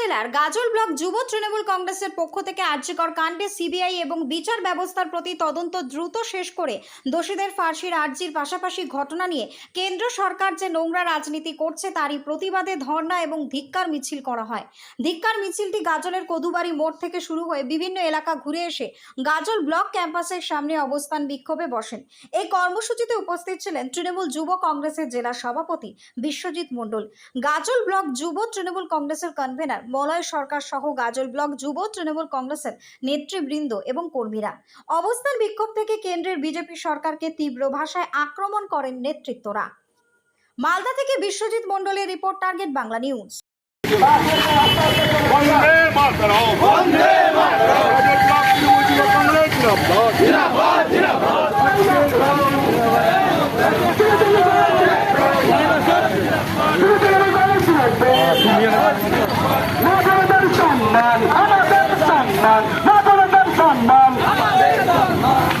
জেলার গাজল ব্লক যুব তৃণমূল কংগ্রেসের পক্ষ থেকে আর্যিকর কাণ্ডে সিবিআই এবং বিচার ব্যবস্থার প্রতি তদন্ত দ্রুত শেষ করে দোষীদের ফাঁসির আর্জির পাশাপাশি ঘটনা নিয়ে কেন্দ্র সরকার যে নোংরা রাজনীতি করছে তারই প্রতিবাদে ধর্ণা এবং ধিক্কার মিছিল করা হয়। ধিক্কার মিছিলটি গাজলের কদুবাড়ি মোড় থেকে শুরু হয়ে বিভিন্ন এলাকা ঘুরে এসে গাজল ব্লক ক্যাম্পাসের সামনে অবস্থান বিক্ষোভে বসেন। এই কর্মসূচিতে উপস্থিত ছিলেন তৃণমূল যুব কংগ্রেসের জেলা সভাপতি বিশ্বজিৎ মণ্ডল। গাজল ব্লক যুব তৃণমূল কংগ্রেসের কনভেনার মলয় সরকার সহ গাজল ব্লক যুব তৃণমূল কংগ্রেসের নেতৃবৃন্দ এবং কর্মীরা। অবস্থান বিক্ষোভ থেকে কেন্দ্রের বিজেপি সরকারকে তীব্র ভাষায় আক্রমণ করেন নেতৃত্বরা। মালদা থেকে বিশ্বজিৎ মণ্ডলের report target Bangla news. Bande Mataram Bande Mataram Trinamool Yuva Congress জিন্দাবাদ নাগরিকদের সম্মান আমাদের সম্মান নাগরিকদের সম্মান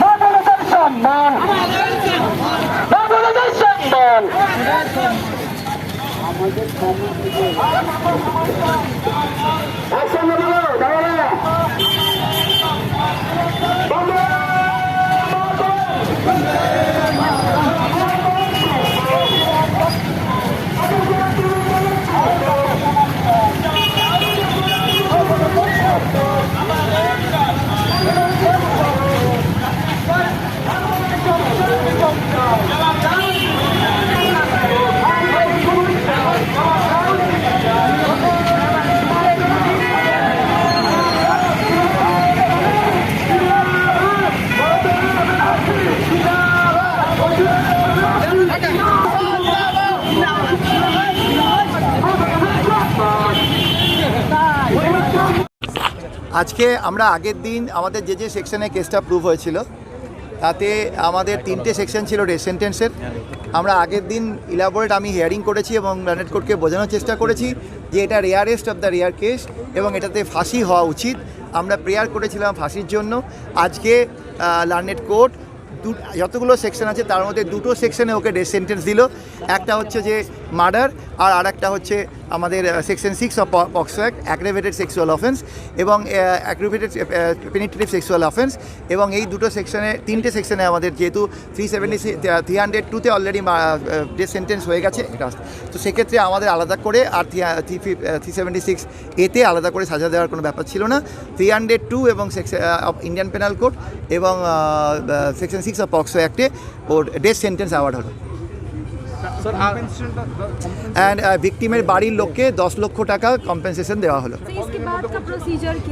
নাগরিকদের সম্মান নাগরিকদের সম্মান একসঙ্গে আজকে আমরা আগের দিন আমাদের যে যে সেকশনে কেসটা প্রুভ হয়েছিল, তাতে আমাদের তিনটে সেকশন ছিল ডেথ সেন্টেন্সের আমরা আগের দিন ইলাবোরেট আমি হিয়ারিং করেছি এবং লার্নেট কোর্টকে বোঝানোর চেষ্টা করেছি যে এটা rarest of the rare case এবং এটাতে ফাঁসি হওয়া উচিত। আমরা প্রেয়ার করেছিলাম ফাঁসির জন্য। আজকে লার্নেট কোর্ট দু, যতগুলো সেকশন আছে তার মধ্যে দুটো সেকশনে ওকে ডেথ সেন্টেন্স দিল। একটা হচ্ছে যে মার্ডার আর আরেকটা হচ্ছে আমাদের section six of POCSO act aggravated sexual offence এবং অ্যাগ্রেভেটেড পেনিট্রেটিভ সেক্সুয়াল অফেন্স এবং এই দুটো সেকশনে তিনটে সেকশনে আমাদের যেহেতু থ্রি সেভেন্টি থ্রি হান্ড্রেড টুতে অলরেডি ডেথ সেন্টেন্স হয়ে গেছে। এটা তো সেক্ষেত্রে আমাদের আলাদা করে আর থ্রি থ্রি সেভেন্টি সিক্স এতে আলাদা করে সাজা দেওয়ার কোনো ব্যাপার ছিল না। থ্রি হান্ড্রেড টু এবং section of Indian penal code এবং সেকশন সিক্স অফ পক্সো অ্যাক্টে ওর ডেথ সেন্টেন্স অ্যাওয়ার্ড হলো। অ্যান্ড uh, ভিকটিমের uh, বাড়ির লোককে দশ লক্ষ টাকা কম্পেনসেশন দেওয়া হলো।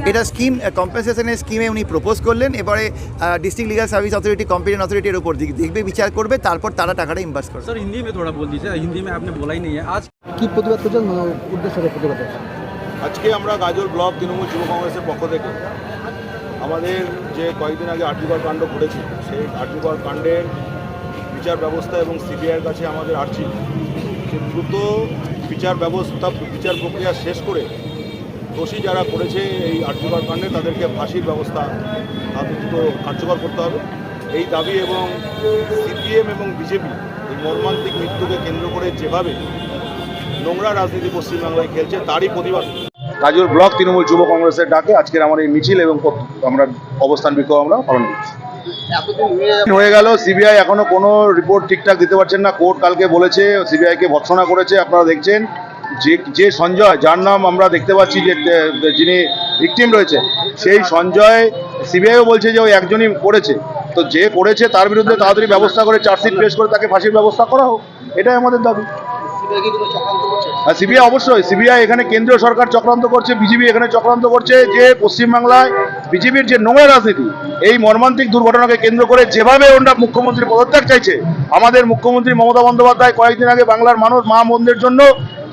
এটা স্কিম কম্পেনসেশনের স্কিমে উনি প্রপোজ করলেন এবারে district legal service authority competent অথরিটির উপর দেখবে বিচার করবে তারপর তারা টাকাটা ইনভেস্ট করবে। স্যার হিন্দি মে থোড়া বল দিছে হিন্দি মে আপনি বলাই নেই আজ কি প্রতিবাদ করছেন? মানে উদ্দেশ্য প্রতিবাদ আজকে আমরা গাজল ব্লক তৃণমূল যুব কংগ্রেসের পক্ষ থেকে আমাদের যে কয়েকদিন আগে আর্যগড় কাণ্ড ঘটেছে সেই আর্যগড় কাণ্ডের বিচার ব্যবস্থা এবং সিবিআইয়ের কাছে আমাদের আর্জি। যে দ্রুত বিচার ব্যবস্থা, বিচার প্রক্রিয়া শেষ করে দোষী যারা করেছে এই আর্যকর কাণ্ডে, তাদেরকে ফাঁসির ব্যবস্থা দ্রুত কার্যকর করতে হবে। এই দাবি এবং সিপিএম এবং বিজেপি এই মর্মান্তিক মৃত্যুকে কেন্দ্র করে যেভাবে নোংরা রাজনীতি পশ্চিমবাংলায় খেলছে, তারই প্রতিবাদ। গাজল ব্লক তৃণমূল যুব কংগ্রেসের ডাকে আজকের আমার এই মিছিল এবং আমরা অবস্থান বিক্ষোভ আমরা পালন করছি। হয়ে গেল। সিবিআই এখনও কোনো রিপোর্ট ঠিকঠাক দিতে পারছেন না। কোর্ট কালকে বলেছে সিবিআইকে ভৎসনা করেছে, আপনারা দেখছেন। যে যে সঞ্জয়, যার নাম আমরা দেখতে পাচ্ছি যে যিনি ভিকটিম রয়েছে, সেই সঞ্জয় সিবিআইও বলছে যে ওই একজনই করেছে। তো যে করেছে, তার বিরুদ্ধে তাড়াতাড়ি ব্যবস্থা করে, চার্জশিট পেশ করে তাকে ফাঁসির ব্যবস্থা করা হোক। এটাই আমাদের দাবি। আর সিবিআই অবশ্যই, সিবিআই এখানে কেন্দ্রীয় সরকার চক্রান্ত করছে বিজেপি এখানে চক্রান্ত করছে যে পশ্চিমবাংলায় বিজেপির যে নোংরা রাজনীতি, এই মর্মান্তিক দুর্ঘটনাকে কেন্দ্র করে যেভাবে ওনারা মুখ্যমন্ত্রী পদত্যাগ চাইছে, আমাদের মুখ্যমন্ত্রী মমতা বন্দ্যোপাধ্যায় কয়েকদিন আগে বাংলার মানুষ মা বোনদের জন্য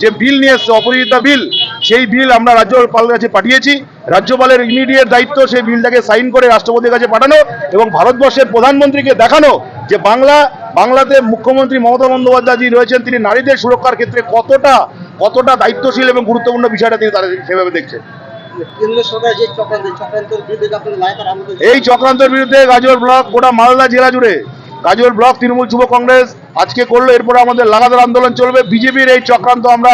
যে বিল নিয়ে এসছে অপরাজিতা বিল, সেই বিল আমরা রাজ্যপালের কাছে পাঠিয়েছি। রাজ্যপালের ইমিডিয়েট দায়িত্ব সেই বিলটাকে সাইন করে রাষ্ট্রপতির কাছে পাঠানো এবং ভারতবর্ষের প্রধানমন্ত্রীকে দেখানো যে বাংলা, বাংলাতে মুখ্যমন্ত্রী মমতা বন্দ্যোপাধ্যায় যিনি রয়েছেন, তিনি নারীদের সুরক্ষার ক্ষেত্রে কতটা কতটা দায়িত্বশীল এবং গুরুত্বপূর্ণ বিষয়টা তিনি তারা সেভাবে দেখছেন। এই চক্রান্তের বিরুদ্ধে গাজর ব্লক, গোটা মালদা জেলা জুড়ে গাজর ব্লক, তৃণমূল যুব কংগ্রেস আজকে করল, এরপরে আমাদের লাগাতার আন্দোলন চলবে। বিজেপির এই চক্রান্ত আমরা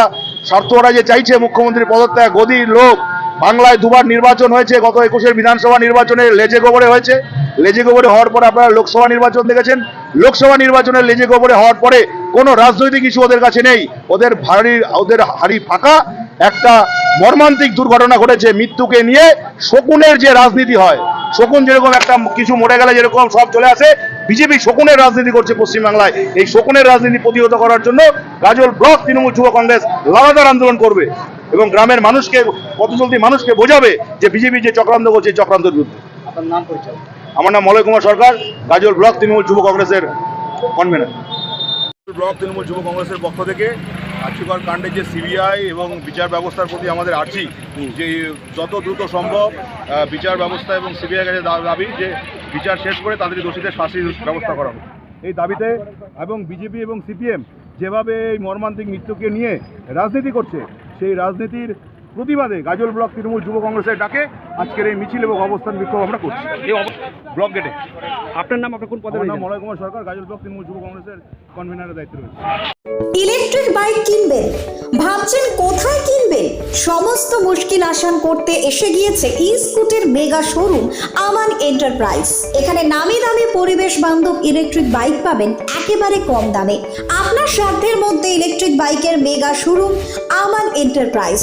স্বার্থ ওরা যে চাইছে, মুখ্যমন্ত্রী পদত্যাগ, গদির লোক। বাংলায় দুবার নির্বাচন হয়েছে, গত একুশের বিধানসভা নির্বাচনে লেজে গোবরে হয়েছে। লেজে গোবরে হওয়ার পরে আপনারা লোকসভা নির্বাচন দেখেছেন। লোকসভা নির্বাচনে লেজে গোবরে হওয়ার পরে কোনো রাজনৈতিক ইস্যু ওদের কাছে নেই। ওদের ভারী, ওদের হাড়ি ফাঁকা, একটা মর্মান্তিক দুর্ঘটনা ঘটেছে মৃত্যুকে নিয়ে। শকুনের যে রাজনীতি হয় শকুন যেরকম একটা কিছু মরে গেলে যেরকম সব চলে আসে বিজেপি শকুনের রাজনীতি করছে পশ্চিমবাংলায়। এই শকুনের রাজনীতি প্রতিহত করার জন্য গাজল ব্লক তৃণমূল যুব কংগ্রেস লাগাতার আন্দোলন করবে এবং গ্রামের মানুষকে পথ চলতি মানুষকে বোঝাবে যে বিজেপি যে চক্রান্ত করছে এই চক্রান্তের বিরুদ্ধে। আপনার নাম পরিচয়। আমার নাম মলয় কুমার সরকার গাজল ব্লক তৃণমূল যুব কংগ্রেসের কনভেনার। ব্লক তৃণমূল যুব কংগ্রেসের পক্ষ থেকে আর্যিকর কাণ্ডে যে সিবিআই এবং বিচার ব্যবস্থার প্রতি আমাদের আর্জি, যে যত দ্রুত সম্ভব বিচার ব্যবস্থা এবং সিবিআই কাছে দাবি যে বিচার শেষ করে তাদের দোষীদের শাস্তির ব্যবস্থা করা হোক। এই দাবিতে এবং বিজেপি এবং সিপিএম যেভাবে এই মর্মান্তিক মৃত্যুকে নিয়ে রাজনীতি করছে, সেই রাজনীতির প্রতিবাদে গাজল ব্লক তৃণমূল যুব কংগ্রেসের ডাকে আজকের এই মিছিল এবং অবস্থান বিক্ষোভ আমরা করছি। ব্লক গেটে। আপনার নাম আপনার কোন পদে নাম মলয় কুমার সরকার গাজল ব্লক তৃণমূল যুব কংগ্রেসের কনভেনারের দায়িত্বে রয়েছে। ইলেকট্রিক বাইক কিনবেন? ভাবছেন কোথায় কিনবেন? সমস্ত মুশকিল আসান করতে এসে গিয়েছে ই স্কুটের মেগা শোরুম আমান এন্টারপ্রাইজ এখানে নামি দামি পরিবেশ বান্ধব ইলেকট্রিক বাইক পাবেন একেবারে কম দামে। আপনার সাধ্যের মধ্যে ইলেকট্রিক বাইকের মেগা শোরুম আমান এন্টারপ্রাইজ